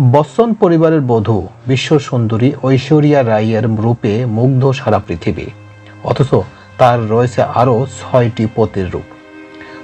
বচ্চন পরিবারের বধূ বিশ্ব সুন্দরী ঐশ্বরিয়া রাইয়ের রূপে মুগ্ধ সারা পৃথিবী। অথচ তার রয়েছে আরও ছয়টি প্রতিরূপ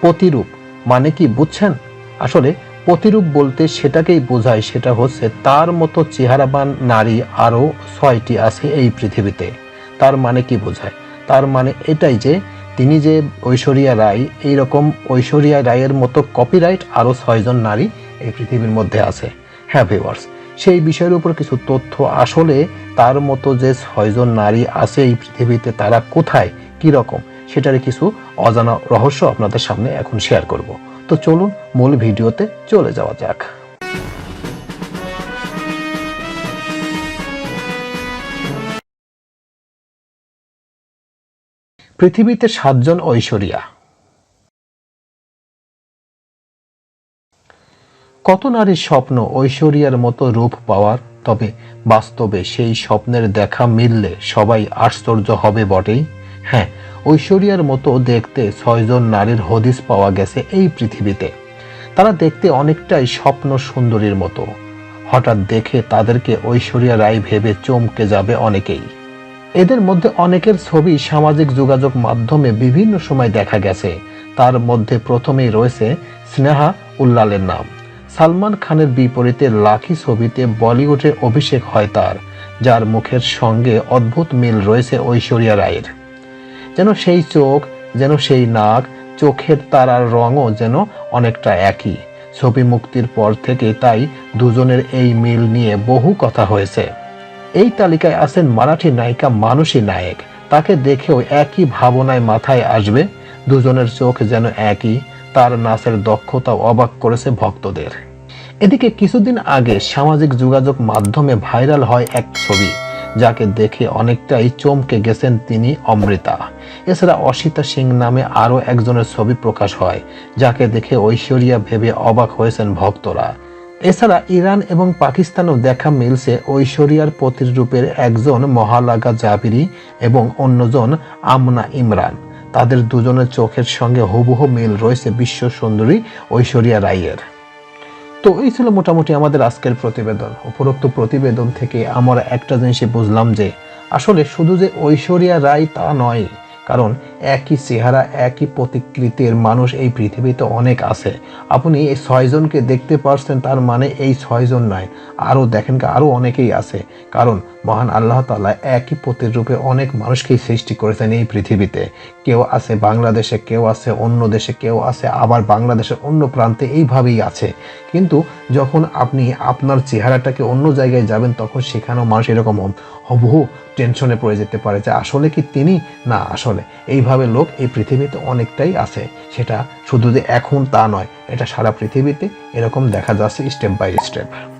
প্রতিরূপ মানে কি বুঝছেন? আসলে প্রতিরূপ বলতে সেটাকেই বোঝায়, সেটা হচ্ছে তার মতো চেহারাবান নারী আরও ছয়টি আছে এই পৃথিবীতে। তার মানে কি বোঝায়? তার মানে এটাই যে তিনি যে ঐশ্বরিয়া রায় এইরকম ঐশ্বরিয়া রায়ের মতো কপিরাইট আরও ছয়জন নারী এই পৃথিবীর মধ্যে আছে। হ্যাঁ ভিওয়ার্স সেই বিষয়ের উপর কিছু তথ্য আসলে তার মতো যে ছয়জন নারী আছে এই পৃথিবীতে তারা কোথায়, কি রকম সেটার কিছু অজানা রহস্য আপনাদের সামনে এখন শেয়ার করব। তো চলুন মূল ভিডিওতে চলে যাওয়া যাক। পৃথিবীতে সাতজন ঐশ্বরিয়া কত নারীর স্বপ্ন ঐশ্বরিয়ার মতো রূপ পাওয়ার? তবে বাস্তবে সেই স্বপ্নের দেখা মিললে সবাই আশ্চর্য হবে বটেই। হ্যাঁ ঐশ্বরিয়ার মতো দেখতে ছয়জন নারীর হদিস পাওয়া গেছে এই পৃথিবীতে। তারা দেখতে অনেকটাই স্বপ্ন সুন্দরীর মতো। হঠাৎ দেখে তাদেরকে ঐশ্বরিয়া রায় ভেবে চমকে যাবে অনেকেই। এদের মধ্যে অনেকের ছবি সামাজিক যোগাযোগ মাধ্যমে বিভিন্ন সময় দেখা গেছে। তার মধ্যে প্রথমেই রয়েছে স্নেহা উল্লালের নাম। সালমান খানের বিপরীতে লাখি ছবিতে বলিউডে অভিষেক হয় তার, যার মুখের সঙ্গে অদ্ভুত মিল রয়েছে ঐশ্বরিয়া রায়ের। যেন সেই চোখ, যেন সেই নাক, চোখের তারার রঙও যেন অনেকটা একই। ছবি মুক্তির পর থেকে তাই দুজনের এই মিল নিয়ে বহু কথা হয়েছে। এই তালিকায় আছেন মারাঠি নায়িকা মানসী নায়েক। তাকে দেখেও একই ভাবনায় মাথায় আসবে, দুজনের চোখ যেন একই, তার নাচের দক্ষতা অবাক করেছে ভক্তদের। এদিকে কিছুদিন আগে সামাজিক যোগাযোগ মাধ্যমে ভাইরাল হয় এক ছবি, যাকে দেখে অনেকটাই চমকে গেছেন তিনি অমৃতা। এছাড়া অসিতা সিং নামে আরও একজনের ছবি প্রকাশ হয়, যাকে দেখে ঐশ্বরিয়া ভেবে অবাক হয়েছেন ভক্তরা। এছাড়া ইরান এবং পাকিস্তানেও দেখা মিলছে ঐশ্বরিয়ার প্রতিরূপের একজন মহালাগা জাবিরি এবং অন্যজন আমনা ইমরান। তাদের দুজনের চোখের সঙ্গে হুবহু মিল রয়েছে বিশ্ব সুন্দরী ঐশ্বরিয়া রাইয়ের। তো এই ছিল মোটামুটি আমাদের আজকের প্রতিবেদন। উপরোক্ত প্রতিবেদন থেকে আমরা একটা জিনিসই বুঝলাম যে, আসলে শুধু যে ঐশ্বরিয়া রায় তা নয়, কারণ একই চেহারা, একই প্রতিকৃতির মানুষ এই পৃথিবীতে অনেক আছে। আপনি এই ছয়জনকে দেখতে পারছেন, তার মানে এই ছয়জন নয়, আরও দেখেন আরও অনেকেই আছে। কারণ মহান আল্লাহ তাআলা একই প্রতিরূপে অনেক মানুষকেই সৃষ্টি করেছেন এই পৃথিবীতে। কেউ আছে বাংলাদেশে, কেউ আছে অন্য দেশে, কেউ আছে আবার বাংলাদেশের অন্য প্রান্তে এইভাবেই আছে। কিন্তু যখন আপনি আপনার চেহারাটাকে অন্য জায়গায় যাবেন, তখন সেখানেও মানুষ এরকম হবহু টেনশনে পড়ে যেতে পারে যে আসলে কি তিনি? না, আসলে। এইভাবে লোক এই পৃথিবীতে অনেকটাই আছে। সেটা শুধু যে এখন তা নয়, এটা সারা পৃথিবীতে এরকম দেখা যাচ্ছে স্টেপ বাই স্টেপ